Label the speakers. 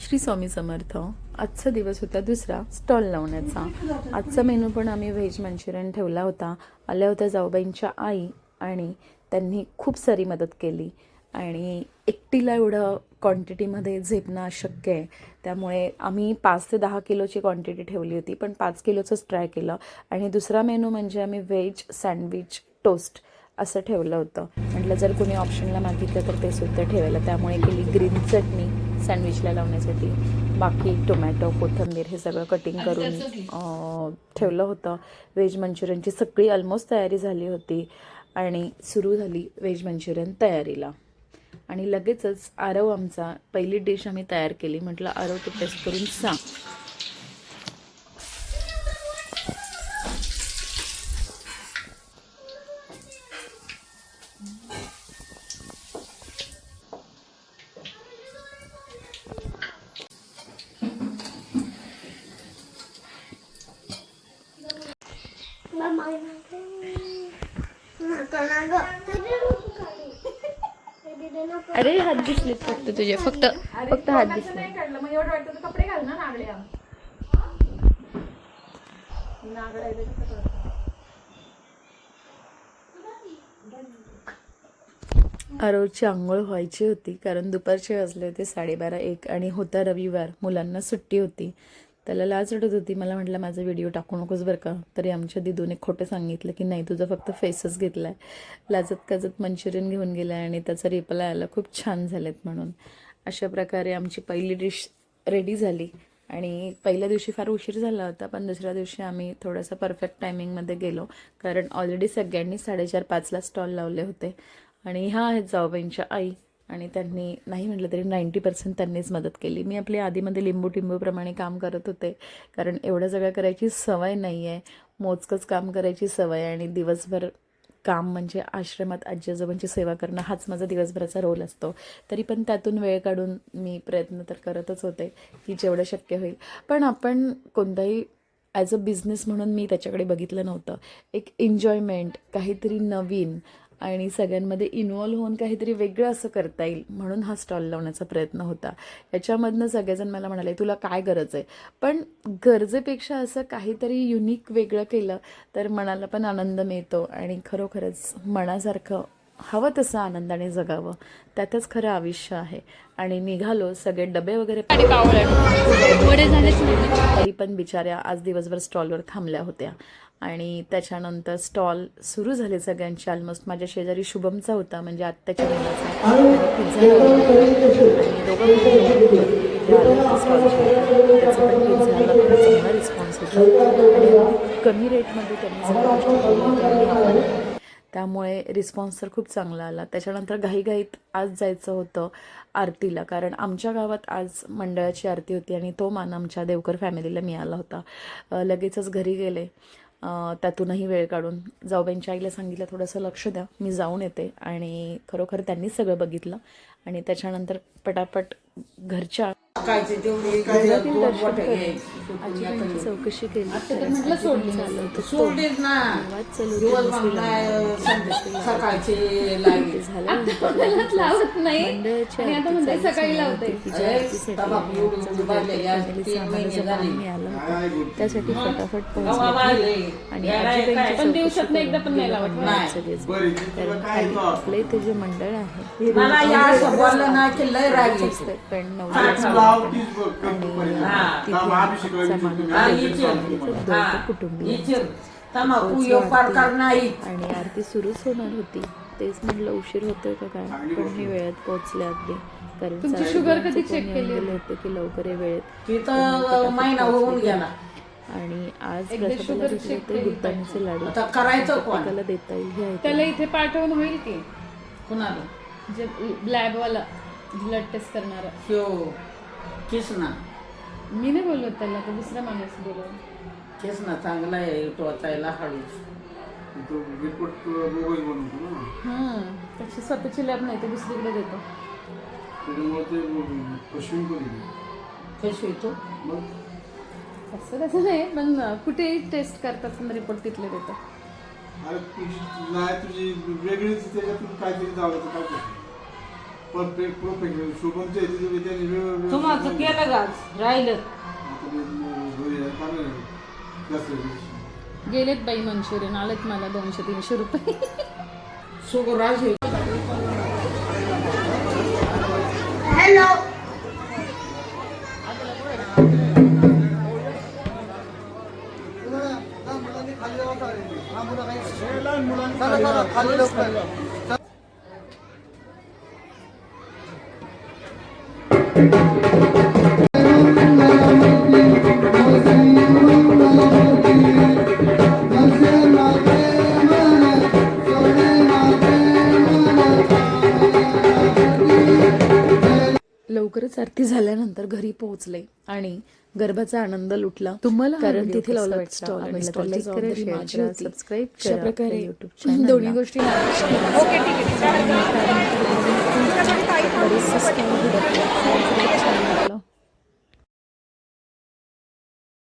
Speaker 1: श्री स्वामी समर्थ. आजचा दिवस होता दुसरा स्टॉल लावण्याचा. आजचा मेनू पण आम्ही व्हेज मंचुरियन ठेवला होता. आल्या होत्या जाऊबाईंच्या आई आणि त्यांनी खूप सारी मदत केली. आणि एकटीला एवढं क्वांटिटीमध्ये झेपणं अशक्य आहे. त्यामुळे आम्ही पाच ते दहा किलोची क्वांटिटी ठेवली होती पण पाच किलोचंच ट्राय केलं. आणि दुसरा मेनू म्हणजे आम्ही व्हेज सँडविच टोस्ट असं ठेवलं होतं. म्हटलं जर कोणी ऑप्शनला मागितलं तर ते सुद्धा ठेवायला. त्यामुळे केली ग्रीन चटणी. सँडविचला लावण्यासाठी बाकी टोमॅटो कोथिंबीर हे सगळं कटिंग करून ठेवलं होतं. व्हेज मंचुरियनची सगळी ऑलमोस्ट तयारी झाली होती आणि सुरू झाली व्हेज मंचुरियन तयारीला. आणि लगेचच आरव आमचा पहिली डिश आम्ही तयार केली. म्हटलं आरव तू टेस्ट करून सांग. अरे हात दिसले फक्त तुझे. फक्त फक्त हात दिसले.
Speaker 2: मग एवढं वाटतं तर कपडे घाल ना नागड्या नागड्या
Speaker 1: आंघोळ व्हायची होती कारण दुपारचे वाजले होते साडेबारा एक आणि होता रविवार. मुलांना सुट्टी होती. त्याला लाज रडत होती. मला म्हटलं माझा व्हिडिओ टाकू नकोस बरं का? तरी आमच्या दिदूने खोटं सांगितलं की नाही तुझा फक्त फेसच घेतला आहे लाजत काजत मंचुरियन घेऊन गेला आणि त्याचा रिप्लाय आला खूप छान झालेत म्हणून. अशा प्रकारे आमची पहिली डिश रेडी झाली आणि पहिल्या दिवशी फार उशीर झाला होता पण दुसऱ्या दिवशी आम्ही थोडंसं परफेक्ट टायमिंगमध्ये गेलो कारण ऑलरेडी सगळ्यांनी साडेचार पाचला स्टॉल लावले होते. आणि ह्या आहेत जाऊबाईंच्या आई. आणि त्यांनी नाही म्हटलं तरी नाईंटी पर्सेंट त्यांनीच मदत केली. मी आपली आधीमध्ये लिंबू टिंबूप्रमाणे काम करत होते कारण एवढं सगळं करायची सवय नाही आहे मोजकंच काम करायची सवय आणि दिवसभर काम म्हणजे आश्रमात आजी आजोबांची सेवा करणं हाच माझा दिवसभराचा रोल असतो. तरी पण त्यातून वेळ काढून मी प्रयत्न तर करतच होते की जेवढं शक्य होईल. पण आपण कोणताही ॲज अ बिझनेस म्हणून मी त्याच्याकडे बघितलं नव्हतं. एक एन्जॉयमेंट काहीतरी नवीन आणि सगळ्यांमध्ये इन्वॉल्व्ह होऊन काहीतरी वेगळं असं करता येईल म्हणून हा स्टॉल लावण्याचा प्रयत्न होता. याच्यामधनं सगळेजण मला म्हणाले तुला काय गरज आहे? पण गरजेपेक्षा असं काहीतरी युनिक वेगळं केलं तर मनाला पण आनंद मिळतो आणि खरोखरच मनासारखं हवं तसं आनंदाने जगावं. त्यातच खरं आयुष्य आहे. आणि निघालो सगळे डबे वगैरे तरी पण बिचाऱ्या आज दिवसभर स्टॉलवर थांबल्या होत्या. आणि त्याच्यानंतर स्टॉल सुरू झाले सगळ्यांचे. ऑलमोस्ट माझ्या शेजारी शुभमचा होता म्हणजे आत्याच्या मुलाचा. रिस्पॉन्स होता. आणि कमी रेटमध्ये त्यांनी त्यामुळे रिस्पॉन्स तर खूप चांगला आला. त्याच्यानंतर घाईघाईत आज जायचं होतं आरतीला. कारण आमच्या गावात आज मंडळाची आरती होती आणि तो मान आमच्या देवकर फॅमिलीला मिळाला होता. लगेचच घरी गेले. त्यातूनही वेळ काढून. जाऊबाईंच्या आईला सांगितलं थोडंसं लक्ष द्या. मी जाऊन येते. आणि खरोखर त्यांनीच सगळं बघितलं. आणि त्याच्यानंतर पटापट घरच्या
Speaker 3: जेवढे दोन
Speaker 1: चौकशी केली.
Speaker 3: सोडलीच ना. सकाळचे
Speaker 1: ते
Speaker 2: लावत. नाही. सकाळी
Speaker 1: झाली.
Speaker 2: लावते
Speaker 1: त्यासाठी फटाफट पोहोचले. आणि?
Speaker 2: पण
Speaker 1: चौकशी
Speaker 2: दिवसातनं एकदा पण नाही लावत.
Speaker 1: आपलं इथे जे मंडळ आहे पण नऊ
Speaker 3: हा,
Speaker 1: आणि.
Speaker 3: हा.
Speaker 4: हा,
Speaker 3: हा, हा,
Speaker 1: आरती. सुरूच होणार होती तेच म्हटलं उशीर होतोय का काय पण मी वेळेत पोहोचले अगदी कारण
Speaker 2: शुगर कधी
Speaker 1: येऊन
Speaker 2: केली?
Speaker 1: होते की लवकर ये वेळेत
Speaker 3: महिना होऊन गेला
Speaker 1: आणि आज प्रसादाला गुप्तानीचे लाडू
Speaker 3: करायचं
Speaker 1: प्रत्येकाला देता येईल हे
Speaker 2: त्याला इथे पाठवून होईल की
Speaker 3: कुणाला
Speaker 2: जे लॅब वाला ब्लड टेस्ट करणारा
Speaker 3: ह्यो किसना
Speaker 2: मी नाही बोललो त्याला तर दुसरा माणूस बोलव
Speaker 3: किसना चांगला आहे हळूच
Speaker 4: तो रिपोर्ट बोगस बनवतो ना.
Speaker 2: हां त्याची स्वतःची लॅब नाही ते दुसरीकडे देतो.
Speaker 4: त्याच्यामुळे ते
Speaker 3: तू?
Speaker 4: मग?
Speaker 2: तसं तसं नाही पण कुठेही टेस्ट करतात पण रिपोर्ट तिथले देतो
Speaker 4: अरे तुझी नाही तुझी वेगळीच त्याच्यातून काहीतरी जावं तर काय करतो परफेक्ट परफेक्ट शुभमच्या त्याने
Speaker 3: गव्हाचं केलं गाज राहिलं.
Speaker 2: गेलेत बाई मंचुरियन आलेत मला दोनशे तीनशे रुपये.
Speaker 3: सगळं राजे
Speaker 1: लवकरच आरती झाल्यानंतर घरी पोहोचले आणि गरबाचा आनंद लुटला. तुम्हाला कारण तिथे लावला स्टॉल आणि स्टॉलची जबाबदारी माझी होती सबस्क्राईब अशा प्रकारे युट्यूब दोन्ही गोष्टी